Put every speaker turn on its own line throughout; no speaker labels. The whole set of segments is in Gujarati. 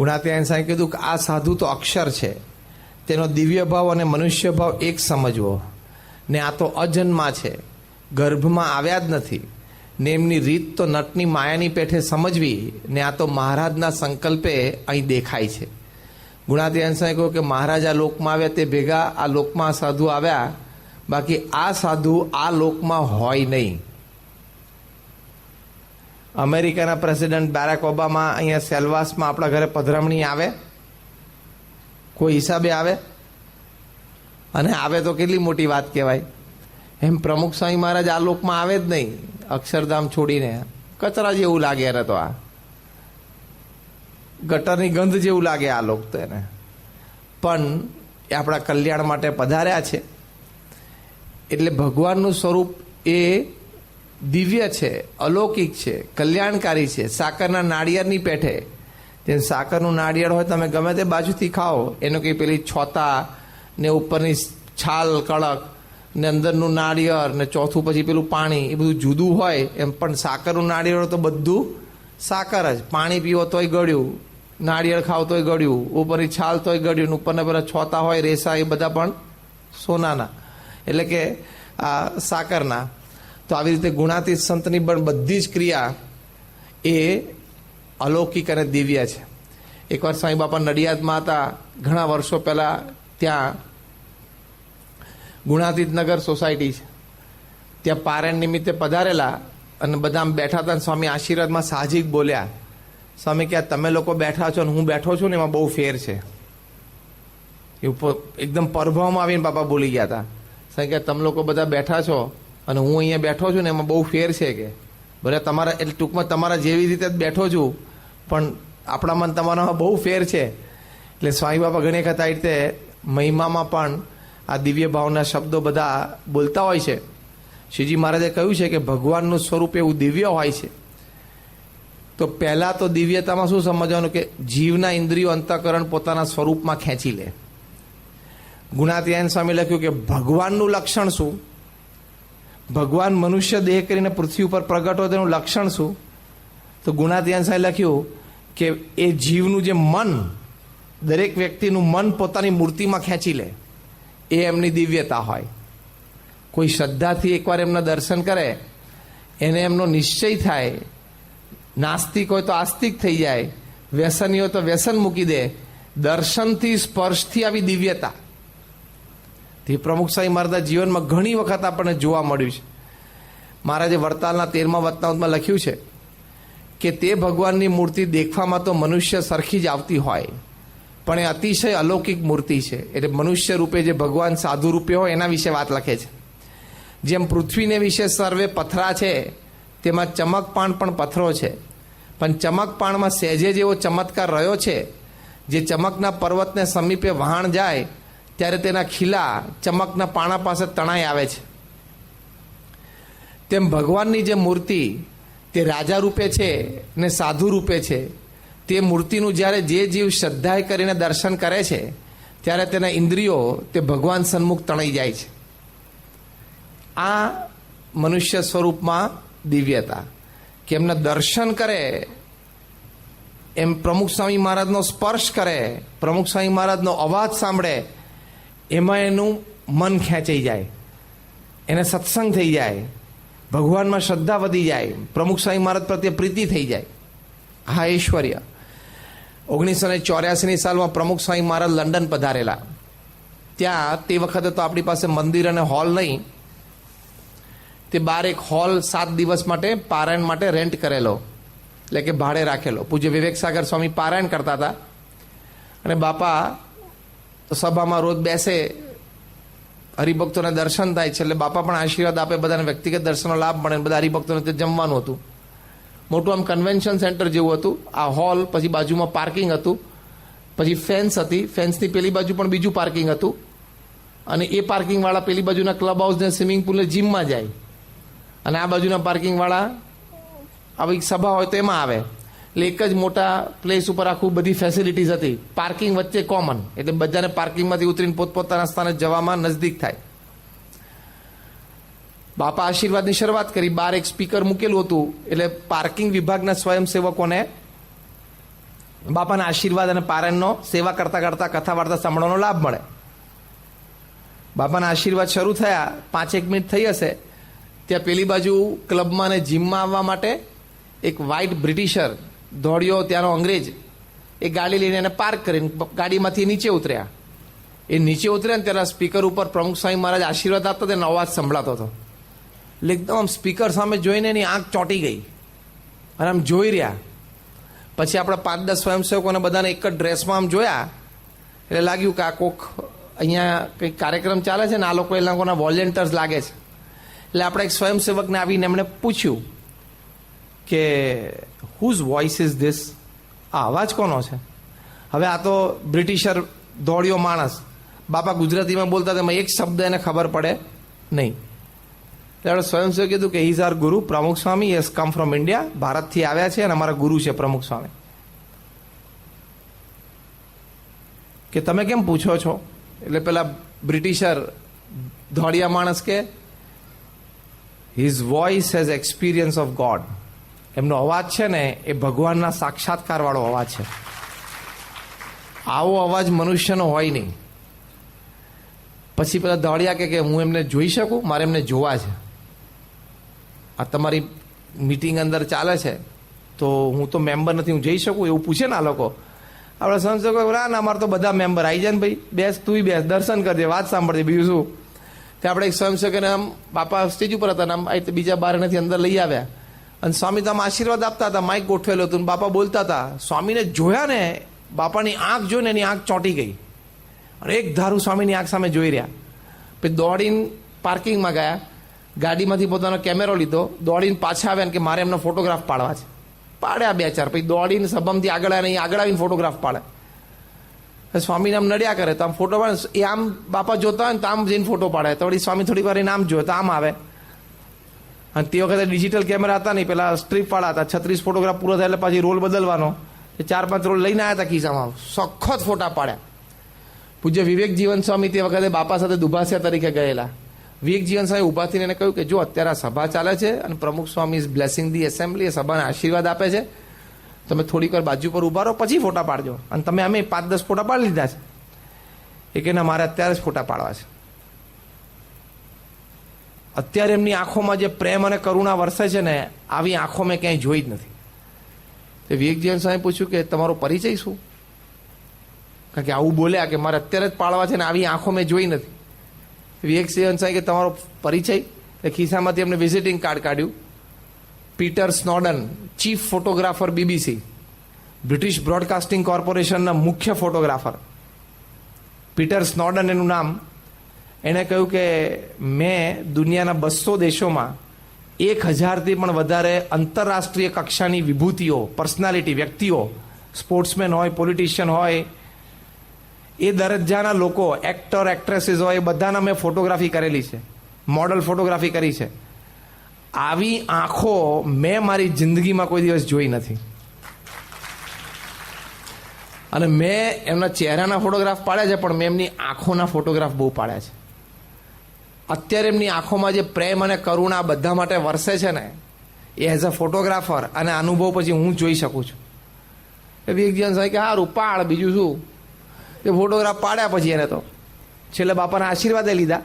ગુણાત્યાયન સાહેબ કીધું કે આ સાધુ તો અક્ષર છે. તેનો દિવ્ય ભાવ અને મનુષ્ય ભાવ એક સમજવો. ને આ તો અજન્મા છે. ગર્ભમાં આવ્યા જ નથી. ને એમની રીત તો નટની માયાની પેઠે સમજવી. ને આ તો મહારાજના સંકલ્પે અહીં દેખાય છે. ગુણાત્યાયન સાહેબ કહ્યું કે મહારાજ આ લોકમાં આવ્યા તે ભેગા, આ લોકમાં સાધુ આવ્યા. બાકી આ સાધુ આ લોકમાં હોય નહીં. અમેરિકાના પ્રેસિડેન્ટ બેરેક ઓબામા અહીંયા સેલવાસમાં આપણા ઘરે પધરામણી આવે? કોઈ હિસાબે આવે? અને આવે તો કેટલી મોટી વાત કહેવાય? એમ પ્રમુખ સ્વામી મહારાજ આ લોકમાં આવે જ નહીં. અક્ષરધામ છોડીને. કચરા જેવું લાગે એને તો આ. ગટરની ગંધ જેવું લાગે આ લોક તો એને. પણ એ આપણા કલ્યાણ માટે પધાર્યા છે. એટલે ભગવાનનું સ્વરૂપ એ દિવ્ય છે, અલૌકિક છે, કલ્યાણકારી છે, સાકરના નાળિયેરની પેઠે. જેમ સાકરનું નાળિયેર હોય તમે ગમે તે બાજુથી ખાઓ, એનો કંઈ પેલી છોતા ને ઉપરની છાલ, કડક, ને અંદરનું નાળિયેર, ને ચોથું પછી પેલું પાણી, એ બધું જુદું હોય, એમ પણ સાકરનું નાળિયેર તો બધું સાકર જ. પાણી પીવો તોય ગળ્યું, નાળિયેર ખાવ તોય ગળ્યું, ઉપરની છાલ તોય ગળ્યું ઉપરના પેલા છોતા હોય, રેસા, એ બધા પણ સોનાના. એટલે કે આ સાકરના. તો આવી રીતે ગુણાતીત સંતની પણ બધી જ ક્રિયા એ અલૌકિક અને દિવ્ય છે. એકવાર સાંઈ બાપા નડિયાદમાં હતા, ઘણા વર્ષો પહેલાં ત્યાં ગુણાતીત નગર સોસાયટી છે. ત્યાં પારણ નિમિત્તે પધારેલા અને બધા બેઠા હતા સ્વામી આશીર્વાદમાં સાહજિક બોલ્યા, સ્વામી કે તમે લોકો બેઠા છો અને હું બેઠો છું ને એમાં બહુ ફેર છે. એ ઉપર એકદમ પરભાવમાં આવીને બાપા બોલી ગયા હતા. સ્વામી કે તમે લોકો બધા બેઠા છો અને હું અહીંયા બેઠો છું ને એમાં બહુ ફેર છે કે ભલે તમારા, એટલે ટૂંકમાં તમારા જેવી રીતે જ બેઠો છું, પણ આપણામાં મન તમારામાં બહુ ફેર છે. એટલે સ્વામી બાપા ઘણી વખત આ રીતે મહિમામાં પણ આ દિવ્ય ભાવના શબ્દો બધા બોલતા હોય છે. શ્રીજી મહારાજે કહ્યું છે કે ભગવાનનું સ્વરૂપ એવું દિવ્ય હોય છે. તો પહેલાં તો દિવ્યતામાં શું સમજવાનું કે જીવના ઇન્દ્રિયો અંતઃકરણ પોતાના સ્વરૂપમાં ખેંચી લે. ગુણાત્યાયન સ્વામી લખ્યું કે ભગવાનનું લક્ષણ શું? ભગવાન મનુષ્ય દેહ કરીને પૃથ્વી ઉપર પ્રગટ હોય તેનું લક્ષણ શું? તો ગુણાત્યાયન સાહેબ લખ્યું કે એ જીવનું જે મન, દરેક વ્યક્તિનું મન પોતાની મૂર્તિમાં ખેંચી લે. એ એમની દિવ્યતા હોય. કોઈ શ્રદ્ધાથી એકવાર એમના દર્શન કરે, એને એમનો નિશ્ચય થાય. નાસ્તિક હોય તો આસ્તિક થઈ જાય. વ્યસની હોય તો વ્યસન મૂકી દે. દર્શનથી સ્પર્શથી આવી દિવ્યતા. તે પ્રમુખ સાંઈ મહારાજના જીવનમાં ઘણી વખત આપણને જોવા મળ્યું છે. મહારાજે વડતાલના તેરમા વતનાવતમાં લખ્યું છે કે તે ભગવાનની મૂર્તિ દેખવામાં તો મનુષ્ય સરખી જ આવતી હોય, પણ એ અતિશય અલૌકિક મૂર્તિ છે. એટલે મનુષ્ય રૂપે જે ભગવાન સાધુ રૂપે હોય એના વિશે વાત લખે છે. જેમ પૃથ્વીને વિશે સર્વે પથરા છે, તેમાં ચમકપાણ પણ પથરો છે. પણ ચમકપાણમાં સહેજે જેવો ચમત્કાર રહ્યો છે, જે ચમકના પર્વતને સમીપે વહાણ જાય ત્યારે તેના ખીલા ચમકના પાણા પાસે તણાઈ આવે છે. તેમ ભગવાનની જે મૂર્તિ તે રાજા રૂપે છે ને સાધુ રૂપે છે, તે મૂર્તિનું જ્યારે જે જીવ શ્રદ્ધાએ કરીને દર્શન કરે છે, ત્યારે તેના ઇન્દ્રિયો તે ભગવાન સન્મુખ તણાઈ જાય છે. આ મનુષ્ય સ્વરૂપમાં દિવ્યતા. કે એમને દર્શન કરે, એમ પ્રમુખ સ્વામી મહારાજનો સ્પર્શ કરે, પ્રમુખ સ્વામી મહારાજનો અવાજ સાંભળે એમાં એનું મન ખેંચાઈ જાય. એને સત્સંગ થઈ જાય. ભગવાનમાં શ્રદ્ધા વધી જાય. પ્રમુખ સ્વામી મહારાજ પ્રત્યે પ્રીતિ થઈ જાય. હા, ઐશ્વર્ય. ઓગણીસો ને ચોર્યાસીની સાલમાં પ્રમુખ સ્વામી મહારાજ લંડન પધારેલા. ત્યાં તે વખતે તો આપણી પાસે મંદિર અને હોલ નહીં. તે બાર એક હોલ સાત દિવસ માટે પારાયણ માટે રેન્ટ કરેલો. એટલે કે ભાડે રાખેલો. પૂજ્ય વિવેક સાગર સ્વામી પારાયણ કરતા હતા. અને બાપા સભામાં રોજ બેસે, હરિભક્તોને દર્શન થાય છે એટલે બાપા પણ આશીર્વાદ આપે, બધાને વ્યક્તિગત દર્શનનો લાભ મળે બધા હરિભક્તોને તે જમવાનું હતું. મોટું આમ કન્વેન્શન સેન્ટર જેવું હતું. આ હોલ પછી બાજુમાં પાર્કિંગ હતું. પછી ફેન્સ હતી. ફેન્સની પેલી બાજુ પણ બીજું પાર્કિંગ હતું. અને એ પાર્કિંગવાળા પેલી બાજુના ક્લબ હાઉસને સ્વિમિંગ પુલને જીમમાં જાય. અને આ બાજુના પાર્કિંગવાળા આવી સભા હોય તો એમાં આવે. એટલે એક જ મોટા પ્લેસ ઉપર આખું બધી ફેસિલિટીઝ હતી. પાર્કિંગ વચ્ચે કોમન એટલે બધાને પાર્કિંગમાંથી ઉતરીને પોતપોતાના સ્થાને જવામાં નજદીક થાય. બાપા આશીર્વાદની શરૂઆત કરી. બાર એક સ્પીકર મૂકેલું હતું. એટલે પાર્કિંગ વિભાગના સ્વયંસેવકોને બાપાના આશીર્વાદ અને પારણનો સેવા કરતા કરતા કથા વાર્તા સાંભળવાનો લાભ મળે. બાપાના આશીર્વાદ શરૂ થયા. પાંચેક મિનિટ થઈ હશે. ત્યાં પેલી બાજુ ક્લબમાં અને જીમમાં આવવા માટે એક વ્હાઇટ બ્રિટિશર દોડ્યો ત્યાંનો અંગ્રેજ. એ ગાડી લઈને એને પાર્ક કરીને ગાડીમાંથી નીચે ઉતર્યા. એ નીચે ઉતર્યા ને ત્યારે સ્પીકર ઉપર પ્રમુખ સ્વામી મહારાજ આશીર્વાદ આપતા તેનો અવાજ સંભળાતો હતો. એટલે એકદમ આમ સ્પીકર સામે જોઈને એની આંખ ચોંટી ગઈ. અને આમ જોઈ રહ્યા. પછી આપણે પાંચ દસ સ્વયંસેવકોને બધાને એક જ ડ્રેસમાં આમ જોયા. એટલે લાગ્યું કે આ કોક અહીંયા કંઈક કાર્યક્રમ ચાલે છે ને, આ લોકો એ લોકોના વોલેન્ટિયર્સ લાગે છે. એટલે આપણે એક સ્વયંસેવકને આવીને એમણે પૂછ્યું કે હુઝ વોઇસ ઇઝ ધીસ આ અવાજ કોનો છે? હવે આ તો બ્રિટિશર દોડ્યો માણસ. બાપા ગુજરાતીમાં બોલતા તેમાં એક શબ્દ એને ખબર પડે નહીં. ત્યારે સ્વયંસેવકે કીધું કે is our guru, Pramukh Swami yes come from India ભારતથી આવ્યા છે અને અમારા ગુરુ છે પ્રમુખ સ્વામી. કે તમે કેમ પૂછો છો? એટલે પેલા બ્રિટિશર ધોળિયા માણસ કે his voice has experience of God એમનો અવાજ છે ને, એ ભગવાનના સાક્ષાત્કાર વાળો અવાજ છે. આવો અવાજ મનુષ્યનો હોય નહીં. પછી પેલા દોડ્યા કે કે, હું એમને જોઈ શકું? મારે એમને જોવા છે. આ તમારી મિટિંગ અંદર ચાલે છે. તો હું તો મેમ્બર નથી, હું જઈ શકું? એવું પૂછે ને આ લોકો. આપણે સમજો ના ના, અમારે તો બધા મેમ્બર આવી જાય ને ભાઈ. બેસ તુંય બેસ, દર્શન કરજે, વાત સાંભળજે. બીજું શું? કે આપણે એક સ્વયંસેવકને આમ બાપા સ્ટેજ ઉપર હતા આમ આ રીતે બીજા બાર નથી અંદર લઈ આવ્યા. અને સ્વામી તમે આશીર્વાદ આપતા હતા, માઇક ગોઠવેલો હતું બાપા બોલતા હતા, સ્વામીને જોયા ને, બાપાની આંખ જોઈને એની આંખ ચોંટી ગઈ. અને એક ધારું સ્વામીની આંખ સામે જોઈ રહ્યા. પછી દોડીને પાર્કિંગમાં ગયા, ગાડીમાંથી પોતાનો કેમેરો લીધો, દોડીને પાછા આવ્યા કે મારે એમનો ફોટોગ્રાફ પાડવા છે. પાડ્યા બે ચાર, પછી દોડીને સબમથી આગળ આવીને આગળ આવીને ફોટોગ્રાફ પાડે. સ્વામીને આમ નડ્યા કરે, તો આમ ફોટો પાડે. એ આમ બાપા જોતા હોય ને તો આમ જઈને ફોટો પાડે. તો વળી સ્વામી થોડી વાર એને આમ જોયે તો આમ આવે. અને તે વખતે ડિજિટલ કેમેરા હતા નહીં. પેલા સ્ટ્રીપ વાળા હતા. છત્રીસ ફોટોગ્રાફ પૂરો થાય એટલે પછી રોલ બદલવાનો. એ ચાર પાંચ રોલ લઈને આવ્યા હતા ખિસ્સામાં. સખત ફોટા પાડ્યા. પૂજ્ય વિવેક જીવન સ્વામી તે વખતે બાપા સાથે દુભાસિયા તરીકે ગયેલા. વિવેક જીવન સ્વામી ઊભા થઈને એને કહ્યું કે, જો અત્યારે સભા ચાલે છે અને Pramukh Swami blessing the assembly એ સભાને આશીર્વાદ આપે છે, તમે થોડીક વાર બાજુ પર ઊભા રહો, પછી ફોટા પાડજો. અને તમે અમે પાંચ દસ ફોટા પાડી લીધા છે. એ કે ના મારે અત્યારે જ ફોટા પાડવા છે. અત્યારે એમની આંખોમાં જે પ્રેમ અને કરુણા વરસે છે ને, આવી આંખો મેં ક્યાંય જોઈ જ નથી. તે વિવેક જૈન સાહેબ પૂછ્યું કે તમારો પરિચય શું? કારણ કે આવું બોલ્યા કે મારે અત્યારે જ પાળવા છે ને, આવી આંખો મેં જોઈ નથી. વિવેક જૈન સાહેબ કે તમારો પરિચય? એ ખિસ્સામાંથી એમને વિઝિટિંગ કાર્ડ કાઢ્યું. Peter Snowden chief photographer BBC British broadcasting કોર્પોરેશનના મુખ્ય ફોટોગ્રાફર પીટર સ્નોડન એનું નામ એણે કહ્યું કે મેં દુનિયાના બસો દેશોમાં એક હજારથી પણ વધારે આંતરરાષ્ટ્રીય કક્ષાની વિભૂતિઓ પર્સનાલિટી વ્યક્તિઓ સ્પોર્ટ્સમેન હોય પોલિટિશિયન હોય, એ દરજ્જાના લોકો એક્ટર એક્ટ્રેસીસ હોય, એ બધાના મેં ફોટોગ્રાફી કરેલી છે. મોડલ ફોટોગ્રાફી કરી છે. આવી આંખો મેં મારી જિંદગીમાં કોઈ દિવસ જોઈ નથી. અને મેં એમના ચહેરાના ફોટોગ્રાફ પાડ્યા છે, પણ મેં એમની આંખોના ફોટોગ્રાફ બહુ પાડ્યા છે. અત્યારે એમની આંખોમાં જે પ્રેમ અને કરુણા બધા માટે વરસે છે ને, એ એઝ અ ફોટોગ્રાફર અને અનુભવ પછી હું જોઈ શકું છું. એ વિવેકજીવન સાહેબ કે સારું પાડ, બીજું શું? એ ફોટોગ્રાફ પાડ્યા પછી એને તો. છેલ્લે બાપાના આશીર્વાદે લીધા.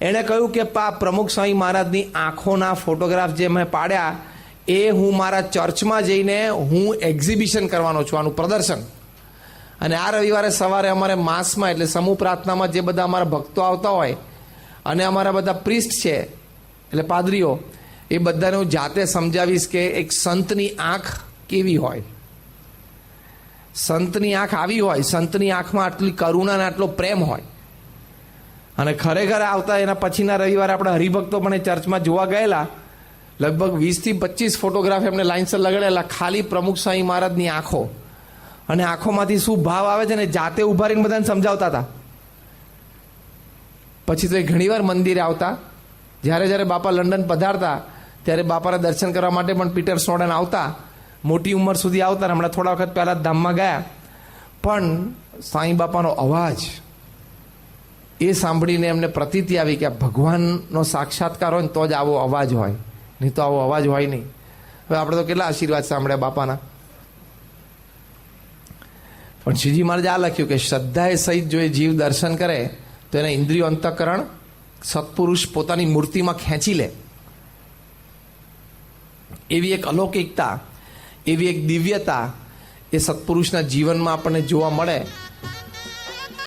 એણે કહ્યું કે, પા, પ્રમુખ સ્વામી મહારાજની આંખોના ફોટોગ્રાફ જે મેં પાડ્યા, એ હું મારા ચર્ચમાં જઈને હું એક્ઝિબિશન કરવાનો છું, આનું પ્રદર્શન. અને આ રવિવારે સવારે અમારે માસમાં, એટલે સમૂહ પ્રાર્થનામાં જે બધા અમારા ભક્તો આવતા હોય અને અમારા બધા પ્રિસ્ટ છે, એટલે પાદરીઓ, એ બધાને હું જાતે સમજાવીશ કે એક સંતની આંખ કેવી હોય. સંતની આંખ આવી હોય, સંતની આંખમાં આટલી કરુણા આટલો પ્રેમ હોય. અને ખરેખર આવતા એના પછીના રવિવારે આપણે હરિભક્તો પણ ચર્ચમાં જોવા ગયેલા. લગભગ વીસથી પચીસ ફોટોગ્રાફ એમને લાઇન્સર લગાડેલા, ખાલી પ્રમુખ સ્વામી મહારાજની આંખો. અને આંખોમાંથી શું ભાવ આવે છે ને જાતે ઊભા રહીને બધાને સમજાવતા હતા. પછી તો એ ઘણીવાર મંદિરે આવતા. જ્યારે જ્યારે બાપા લંડન પધારતા, ત્યારે બાપાના દર્શન કરવા માટે પણ પીટર સોડન આવતા. મોટી ઉંમર સુધી આવતા હમણાં થોડા વખત પહેલાં ધામમાં ગયા. પણ સાંઈ બાપાનો અવાજ એ સાંભળીને એમને પ્રતીતિ આવી કે ભગવાનનો સાક્ષાત્કાર હોય ને તો જ આવો અવાજ હોય. નહીં તો આવો અવાજ હોય નહીં. હવે આપણે તો કેટલા આશીર્વાદ સાંભળ્યા બાપાના. પણ શ્રીજી મહારાજે આ લખ્યું કે શ્રદ્ધાએ સહિત જો એ જીવ દર્શન કરે તો એના ઇન્દ્રિયો અંતઃકરણ સત્પુરુષ પોતાની મૂર્તિમાં ખેંચી લે. એવી એક અલૌકિકતા, એવી એક દિવ્યતા એ સત્પુરુષના જીવનમાં આપણને જોવા મળે.